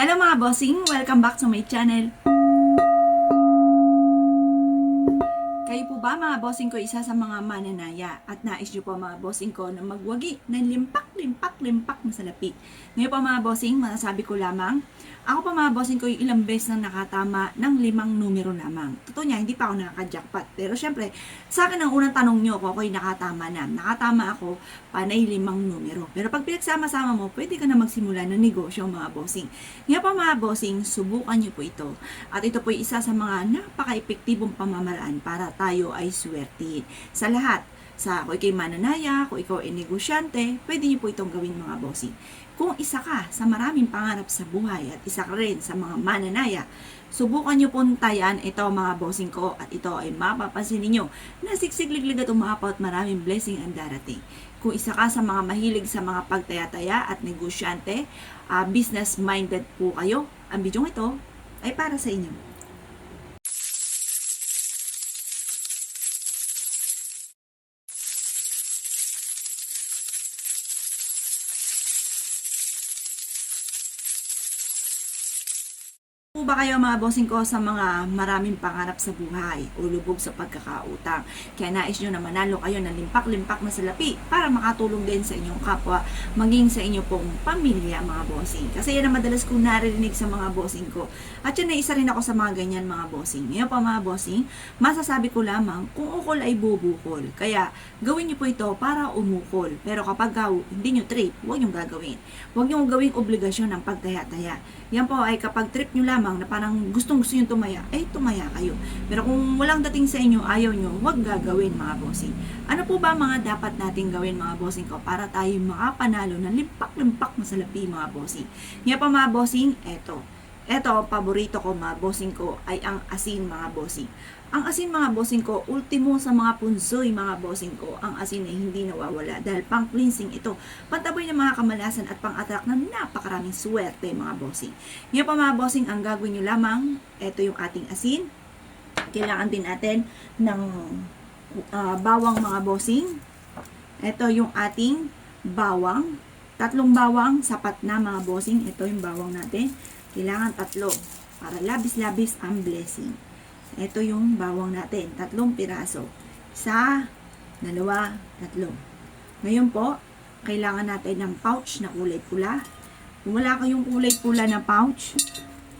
Hello mga bossing! Welcome back to my channel. Kayo po ba mga bossing ko isa sa mga mananaya at nais nyo po mga bossing ko na magwagi ng limpak, limpak, limpak na salapi. Ngayon po mga bossing, masasabi ko lamang, ako pa mga bossing ko yung ilang beses na nakatama ng limang numero lamang. Totoo niya, hindi pa ako nakaka-jackpot. Pero syempre, sa akin ang unang tanong nyo kung ako'y nakatama na. Nakatama ako, panay limang numero. Pero pag pinagsama-sama mo, pwede ka na magsimula ng negosyo mga bossing. Ngayon pa mga bossing, subukan nyo po ito. At ito po isa sa mga napaka-epektibong pamamaraan para tayo ay swertihin. Sa lahat, sa kung ikay mananaya, kung ikaw ay negosyante, pwede nyo po itong gawin mga bossing. Kung isa ka sa maraming pangarap sa buhay at isa ka rin sa mga mananaya, subukan nyo pong tayan ito mga bossing ko at ito ay mapapansin ninyo na siksikliglig at umapaw at maraming blessing ang darating. Kung isa ka sa mga mahilig sa mga pagtaya-taya at negosyante, ah, business-minded po kayo, ang bidyong ito ay para sa inyo. Po ba kayo mga bossing ko sa mga maraming pangarap sa buhay o lubog sa pagkakautang? Kaya nais nyo na manalo kayo ng limpak-limpak na salapi para makatulong din sa inyong kapwa, maging sa inyo pong pamilya mga bossing. Kasi yan ang madalas kong narinig sa mga bossing ko. At yun ay isa rin ako sa mga ganyan mga bossing. Ngayon pa mga bossing, masasabi ko lamang kung ukol ay bubukol. Kaya gawin nyo po ito para umukol. Pero kapag gaw, hindi nyo trip, huwag nyo gagawin. Huwag nyo gawing obligasyon ng pagtaya-taya. Yan po ay kapag trip nyo lamang na parang gustong gusto nyo tumaya, ay tumaya kayo. Pero kung walang dating sa inyo, ayaw nyo, huwag gagawin mga bossing. Ano po ba mga dapat nating gawin mga bossing ko para tayo makapanalo ng limpak-limpak na salapi mga bossing? Ngayon pa mga bossing, eto. Eto, paborito ko mga bossing ko ay ang asin mga bossing. Ang asin mga bossing ko, ultimo sa mga punsoy mga bossing ko, ang asin ay hindi nawawala dahil pang cleansing ito. Pantaboy ng mga kamalasan at pang attract ng napakaraming swerte mga bossing. Ngayon pa mga bossing, ang gagawin nyo lamang, ito yung ating asin. Kailangan din natin ng ah, bawang mga bossing. Ito yung ating bawang. Tatlong bawang, sapat na mga bossing. Ito yung bawang natin. Kailangan tatlo para labis-labis ang blessing. Ito yung bawang natin, tatlong piraso. Isa, dalawa, tatlo. Ngayon po, kailangan natin ng pouch na kulay pula. Kung wala kayong kulay pula na pouch,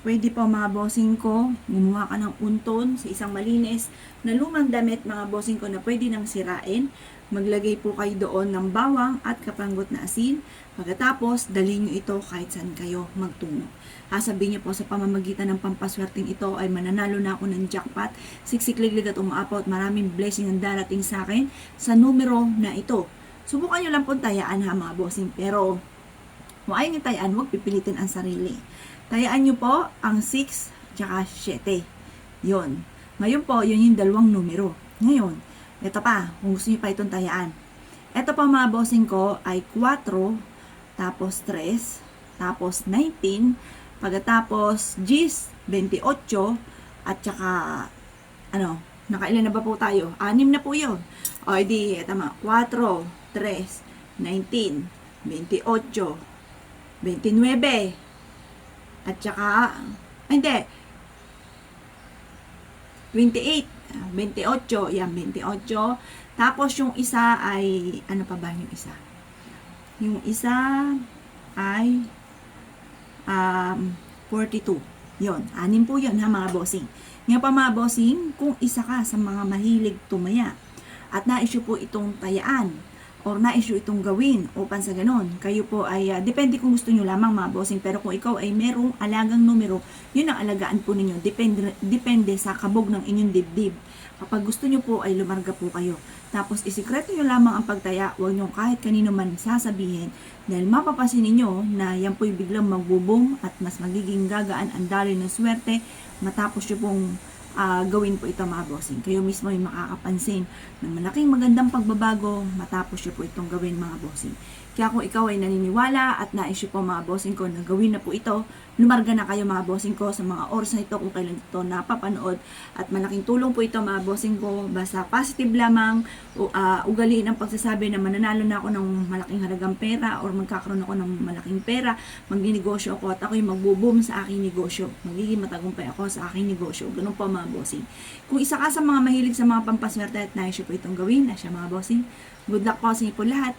pwede po mga bossing ko, gumawa ka ng unton sa isang malinis na lumang damit mga bossing ko na pwede nang sirain. Maglagay po kayo doon ng bawang at kapanggot na asin. Pagkatapos, dalhin nyo ito kahit saan kayo magtungo. Sasabihin niyo po sa pamamagitan ng pampaswerteng ito ay mananalo na ako ng jackpot, siksikliglig at umaapaw at maraming blessing ang darating sa akin sa numero na ito. Subukan nyo lang po tayaan ha mga bossing, pero ayaw nyo tayaan, huwag pipilitin ang sarili. Tayaan nyo po ang 6 tsaka 7. Yun. Ngayon po, yun yung dalawang numero. Ngayon, ito pa, kung gusto nyo pa itong tayaan. Ito pa mga bossing ko ay 4, tapos 3, tapos 19, pagkatapos G's, 28, at saka, ano, nakailan na ba po tayo? Anim na po yun. O, edi, tama, 4, 3, 19, 28, 29, at saka, ay, hindi, 28, 28, yan, 28. Tapos yung isa ay, ano pa ba yung isa? Yung isa ay um, 42. Yon, anim po yun ha mga bossing. Ngayon pa mga bossing, kung isa ka sa mga mahilig tumaya at na-issue po itong tayaan or na-issue itong gawin upang sa ganun, kayo po ay, ah, depende kung gusto nyo lamang mga bossing, pero kung ikaw ay merong alagang numero, yun ang alagaan po ninyo. Depende, depende sa kabog ng inyong dibdib. Kapag gusto nyo po ay lumarga po kayo. Tapos isikreto nyo lamang ang pagtaya, huwag nyo kahit kanino man sasabihin dahil mapapansin ninyo na yan po'y biglang magbubong at mas magiging gagaan ang daloy ng swerte matapos nyo pong ah, gawin po ito mga bossing. Kayo mismo ay makakapansin ng malaking magandang pagbabago matapos nyo po itong gawin mga bossing. Kaya kung ikaw ay naniniwala at nais nyo po mga bossing ko na gawin na po ito, lumarga na kayo mga bossing ko sa mga oras na ito kung kailan ito napapanood. At malaking tulong po ito mga bossing ko basta positive lamang uh, ugaliin ang pagsasabi na mananalo na ako ng malaking halagang pera or magkakaroon ako ng malaking pera magninegosyo ako at ako'y magbo-boom sa aking negosyo. Magiging matagumpay ako sa aking negosyo. Ganun po mga bossing. Kung isa ka sa mga mahilig sa mga pampaswerte at nais nyo po itong gawin na siya mga bossing good luck po sa inyo po lahat